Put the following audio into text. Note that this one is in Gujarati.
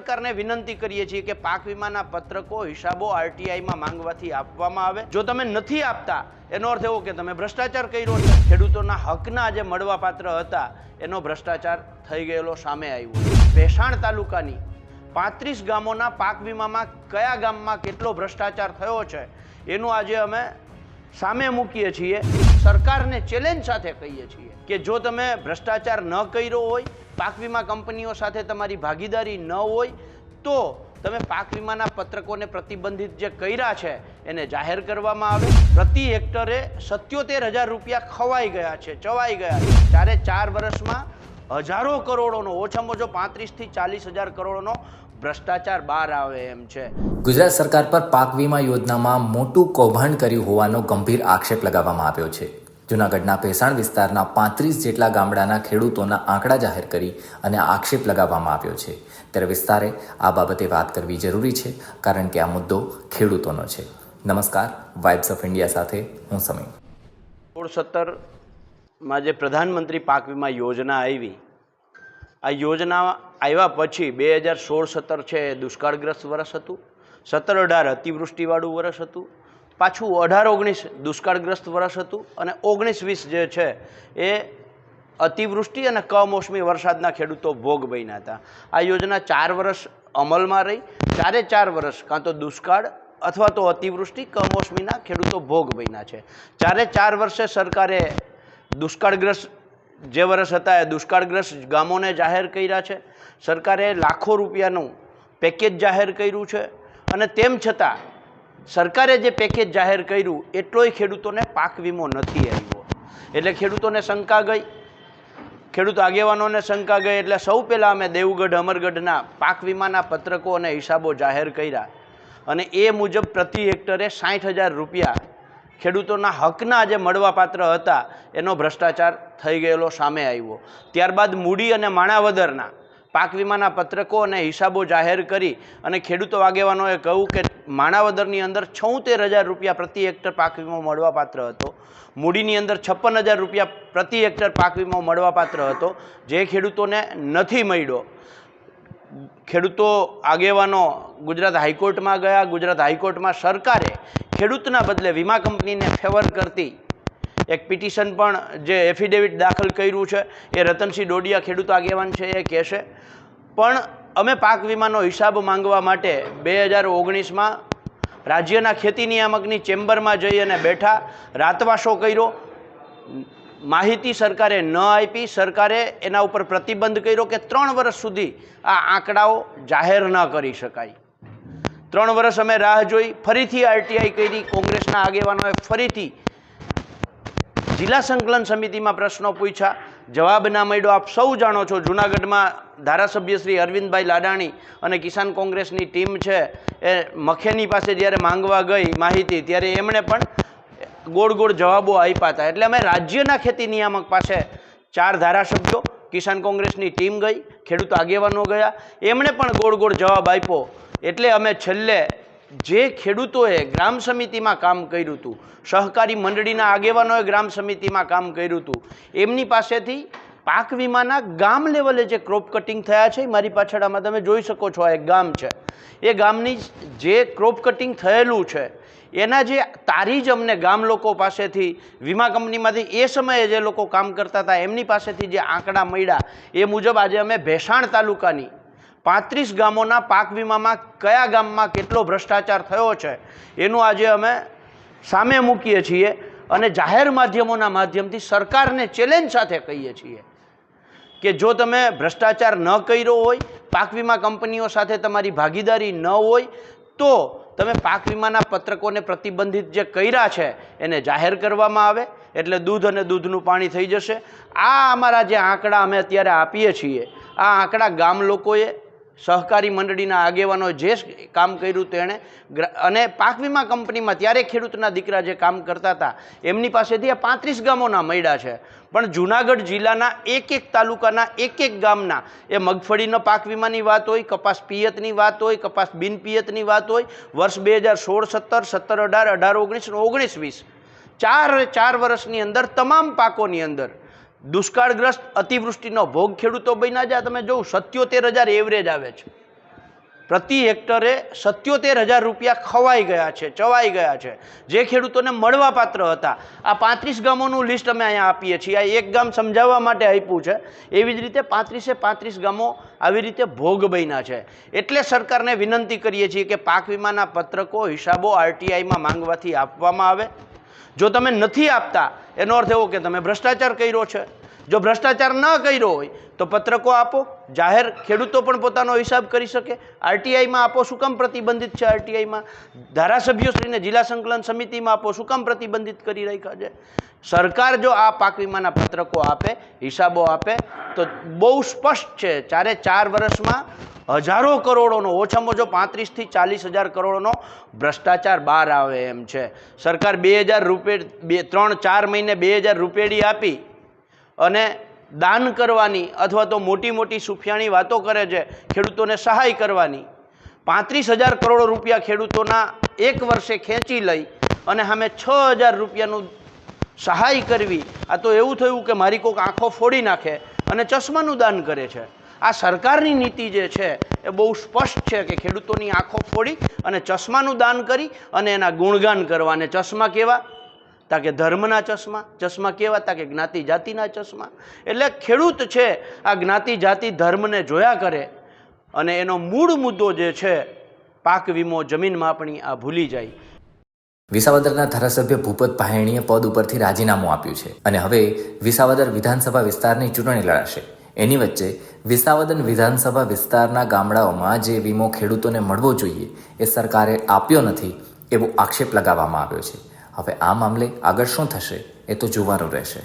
સરકારને વિનંતી કરીએ છીએ કે પાક વીમાના પત્રકો હિસાબો આરટીઆઈમાં માંગવાથી આપવામાં આવે. જો તમે નથી આપતા, એનો અર્થ એવો કે તમે ભ્રષ્ટાચાર કર્યો છે. ખેડૂતોના હકના જે મળવાપાત્ર હતા. એનો ભ્રષ્ટાચાર થઈ ગયેલો સામે આવ્યો ભેસાણ તાલુકાની પાંત્રીસ ગામોના પાક વીમામાં કયા ગામમાં કેટલો ભ્રષ્ટાચાર થયો છે, એનું આજે અમે સામે મૂકીએ છીએ. સરકારને ચેલેન્જ સાથે કહીએ છીએ. કે જો તમે ભ્રષ્ટાચાર ન કર્યો હોય, પાક વીમા કંપનીઓ સાથે તમારી ભાગીદારી ન હોય, તો તમે પાક વીમાના પત્રકોને પ્રતિબંધિત જે કર્યા છે, એને જાહેર કરવામાં આવે. પ્રતિ હેક્ટરે સત્યોતેર હજાર રૂપિયા ખવાઈ ગયા છે, ચવાઈ ગયા છે. ત્યારે ચાર વર્ષમાં હજારો કરોડોનો, ઓછામાં ઓછો પાંત્રીસથી ચાલીસ હજાર કરોડોનો ભ્રષ્ટાચાર બહાર આવે એમ છે. ગુજરાત સરકાર પર પાક વીમા યોજનામાં મોટું કૌભાંડ કર્યું હોવાનો ગંભીર આક્ષેપ લગાવવામાં આવ્યો છે. જૂનાગઢના ભેસાણ વિસ્તારના પાંત્રીસ જેટલા ગામડાના ખેડૂતોના આંકડા જાહેર કરી અને આક્ષેપ લગાવવામાં આવ્યો છે. ત્યારે વિસ્તારે આ બાબતે વાત કરવી જરૂરી છે, કારણ કે આ મુદ્દો ખેડૂતોનો છે. નમસ્કાર વાઇબ્સ ઓફ ઇન્ડિયા સાથે હું સમીર સોળ સત્તરમાં જે પ્રધાનમંત્રી પાક વીમા યોજના આવી, આ યોજના આવ્યા પછી બે હજાર સોળ, સત્તર છે દુષ્કાળગ્રસ્ત વર્ષ હતું. સત્તર અઢાર અતિવૃષ્ટિવાળું વર્ષ હતું. પાછું અઢાર ઓગણીસ દુષ્કાળગ્રસ્ત વર્ષ હતું અને ઓગણીસ વીસ જે છે એ અતિવૃષ્ટિ અને કમોસમી વરસાદના ખેડૂતો ભોગ બન્યા હતા. આ યોજના ચાર વર્ષ અમલમાં રહી. ચારે ચાર વર્ષ કાં તો દુષ્કાળ અથવા તો અતિવૃષ્ટિ, કમોસમીના ખેડૂતો ભોગ બન્યા છે. ચારે ચાર વર્ષે સરકારે દુષ્કાળગ્રસ્ત જે વર્ષ હતા એ દુષ્કાળગ્રસ્ત ગામોને જાહેર કર્યા છે. સરકારે લાખો રૂપિયાનું પેકેજ જાહેર કર્યું છે અને તેમ છતાં સરકારે જે પેકેજ જાહેર કર્યું, એટલોય ખેડૂતોને પાક વીમો નથી આવ્યો. એટલે ખેડૂતોને શંકા ગઈ. ખેડૂત આગેવાનોને શંકા ગઈ, એટલે સૌ પહેલાં અમે દેવગઢ, અમરગઢના પાક વીમાના પત્રકો અને હિસાબો જાહેર કર્યા. અને એ મુજબ પ્રતિ હેક્ટરે સાઠ હજાર રૂપિયા ખેડૂતોના હકના જે મળવાપાત્ર હતા, એનો ભ્રષ્ટાચાર થઈ ગયેલો સામે આવ્યો. ત્યારબાદ મૂડી અને માણાવદરના પાક વીમાના પત્રકો અને હિસાબો જાહેર કરી અને ખેડૂતો આગેવાનોએ કહ્યું કે માણાવદરની અંદર છોતેર હજાર રૂપિયા પ્રતિ હેક્ટર પાક વીમો મળવાપાત્ર હતો. મૂડીની અંદર છપ્પન હજાર રૂપિયા પ્રતિ હેક્ટર પાક વીમો મળવાપાત્ર હતો. જે ખેડૂતોને નથી મળ્યો. ખેડૂતો આગેવાનો ગુજરાત હાઈકોર્ટમાં ગયા. ગુજરાત હાઈકોર્ટમાં સરકારે ખેડૂતના બદલે વીમા કંપનીને ફેવર કરતી એક પિટિશન પણ જે એફિડેવિટ દાખલ કર્યું છે, એ રતનસિંહ ડોડિયા ખેડૂત આગેવાન છે, એ કહેશે. પણ અમે પાક વીમાનો હિસાબ માંગવા માટે બે હજાર ઓગણીસમાં રાજ્યના ખેતી નિયામકની ચેમ્બરમાં જઈ અને બેઠા રાતવાસો કર્યો. માહિતી સરકારે ન આપી, સરકારે એના ઉપર પ્રતિબંધ કર્યો કે ત્રણ વર્ષ સુધી આ આંકડાઓ જાહેર ન કરી શકાય. ત્રણ વર્ષ અમે રાહ જોઈ, ફરીથી આરટીઆઈ કરી, કોંગ્રેસના આગેવાનોએ ફરીથી જિલ્લા સંકલન સમિતિમાં પ્રશ્નો પૂછ્યા. જવાબ ના મળ્યો. આપ સૌ જાણો છો, જૂનાગઢમાં ધારાસભ્ય શ્રી અરવિંદભાઈ લાડાણી અને કિસાન કોંગ્રેસની ટીમ છે. એ મખેની પાસે જ્યારે માંગવા ગઈ માહિતી, ત્યારે એમણે પણ ગોળ ગોળ જવાબો આપ્યા હતા. એટલે અમે રાજ્યના ખેતી નિયામક પાસે ચાર ધારાસભ્યો, કિસાન કોંગ્રેસની ટીમ ગઈ, ખેડૂત આગેવાનો ગયા. એમણે પણ ગોળ ગોળ જવાબ આપ્યો. એટલે અમે છેલ્લે જે ખેડૂતોએ ગ્રામ સમિતિમાં કામ કર્યું હતું, સહકારી મંડળીના આગેવાનોએ ગ્રામ સમિતિમાં કામ કર્યું હતું, એમની પાસેથી પાક વીમાના ગામ લેવલે જે ક્રોપ કટિંગ થયા છે મારી પાછળ આમાં તમે જોઈ શકો છો આ એક ગામ છે. એ ગામની જે ક્રોપ કટિંગ થયેલું છે, એના જે તારી જ અમને ગામ લોકો પાસેથી, વીમા કંપનીમાંથી એ સમયે જે લોકો કામ કરતા હતા, એમની પાસેથી જે આંકડા મળ્યા, એ મુજબ આજે અમે ભેસાણ તાલુકાની પાંત્રીસ ગામોના પાક વીમામાં કયા ગામમાં કેટલો ભ્રષ્ટાચાર થયો છે, એનું આજે અમે સામે મૂકીએ છીએ અને જાહેર માધ્યમોના માધ્યમથી સરકારને ચેલેન્જ સાથે કહીએ છીએ કે જો તમે ભ્રષ્ટાચાર ન કર્યો હોય, પાક વીમા કંપનીઓ સાથે તમારી ભાગીદારી ન હોય, તો તમે પાક વીમાના પત્રકોને પ્રતિબંધિત જે કર્યા છે, એને જાહેર કરવામાં આવે, એટલે દૂધ અને દૂધનું પાણી થઈ જશે. આ અમારા જે આંકડા અમે અત્યારે આપીએ છીએ, આ આંકડા ગામ લોકોએ સહકારી મંડળીના આગેવાનો જે કામ કર્યું તેણે અને પાક વીમા કંપનીમાં ત્યારે ખેડૂતના દીકરા જે કામ કરતા હતા, એમની પાસેથી આ પાંત્રીસ ગામોના મળ્યા છે. પણ જુનાગઢ જિલ્લાના એક એક તાલુકાના એક એક ગામના એ મગફળીનો પાક વીમાની વાત હોય, કપાસ પિયતની વાત હોય, કપાસ બિન વાત હોય, વર્ષ બે હજાર સોળ સત્તર સત્તર અઢાર અઢાર ઓગણીસ ઓગણીસ વીસ. ચાર ચાર વર્ષની અંદર તમામ પાકોની અંદર દુષ્કાળગ્રસ્ત અતિવૃષ્ટિનો ભોગ ખેડૂતો બન્યા જાય. તમે જોઉં સત્યોતેર હજાર એવરેજ આવે છે. પ્રતિ હેક્ટરે સત્યોતેર હજાર રૂપિયા ખવાઈ ગયા છે, ચવાઈ ગયા છે. જે ખેડૂતોને મળવાપાત્ર હતા. આ પાંત્રીસ ગામોનું લિસ્ટ અમે અહીંયા આપીએ છીએ. આ એક ગામ સમજાવવા માટે આપ્યું છે. એવી જ રીતે પાંત્રીસે પાંત્રીસ ગામો આવી રીતે ભોગ બન્યા છે. એટલે સરકારને વિનંતી કરીએ છીએ કે પાક વીમાના પત્રકો હિસાબો આરટીઆઈમાં માંગવાથી આપવામાં આવે. જો તમે નથી આપતા, એનો અર્થ એવો કે તમે ભ્રષ્ટાચાર કર્યો છે. જો ભ્રષ્ટાચાર ન કર્યો હોય, તો પત્રકો આપો, જાહેર ખેડૂતો પણ પોતાનો હિસાબ કરી શકે. આરટીઆઈમાં આપો, શું કામ પ્રતિબંધિત છે આરટીઆઈમાં? ધારાસભ્યોશ્રીને જિલ્લા સંકલન સમિતિમાં આપો, શું કામ પ્રતિબંધિત કરી રાખ્યા છે? સરકાર જો આ પાક વીમાના પત્રકો આપે, હિસાબો આપે, તો બહુ સ્પષ્ટ છે, ચારે ચાર વર્ષમાં હજારો કરોડોનો, ઓછામાં ઓછો પાંત્રીસથી ચાલીસ હજાર કરોડોનો ભ્રષ્ટાચાર બહાર આવે એમ છે. સરકાર બે હજાર રૂપિયા બે, ત્રણ, ચાર મહિને બે હજાર રૂપેડી આપી અને દાન કરવાની અથવા તો મોટી મોટી સુફિયાણી વાતો કરે છે, ખેડૂતોને સહાય કરવાની. પાંત્રીસ હજાર કરોડ રૂપિયા ખેડૂતોના એક વર્ષે ખેંચી લઈ અને સામે છ હજાર રૂપિયાનું સહાય કરવી. આ તો એવું થયું કે મારી કોઈક આંખો ફોડી નાખે અને ચશ્માનું દાન કરે છે. આ સરકારની નીતિ જે છે એ બહુ સ્પષ્ટ છે કે ખેડૂતોની આંખો ફોડી અને ચશ્માનું દાન કરી અને એના ગુણગાન કરવા અને ચશ્મા કેવા? તાકે ધર્મના ચશ્મા. ચશ્મા કેવા? તાકે જ્ઞાતિ જાતિના ચશ્મા. એટલે ખેડૂત છે, આ જ્ઞાતિ જાતિ ધર્મને જોયા કરે અને એનો મૂળ મુદ્દો જે છે, પાક વીમો જમીન માપણી આ ભૂલી જાય. વિસાવદરના ધારાસભ્ય ભૂપત પાહેણીએ પદ ઉપરથી રાજીનામું આપ્યું છે અને હવે વિસાવદર વિધાનસભા વિસ્તારની ચૂંટણી લડાશે. એની વચ્ચે વિસાવદન વિધાનસભા વિસ્તારના ગામડાઓમાં જે વીમો ખેડૂતોને મળવો જોઈએ એ સરકારે આપ્યો નથી એવો આક્ષેપ લગાવવામાં આવ્યો છે. હવે આ મામલે આગળ શું થશે એ તો જોવાનું રહેશે.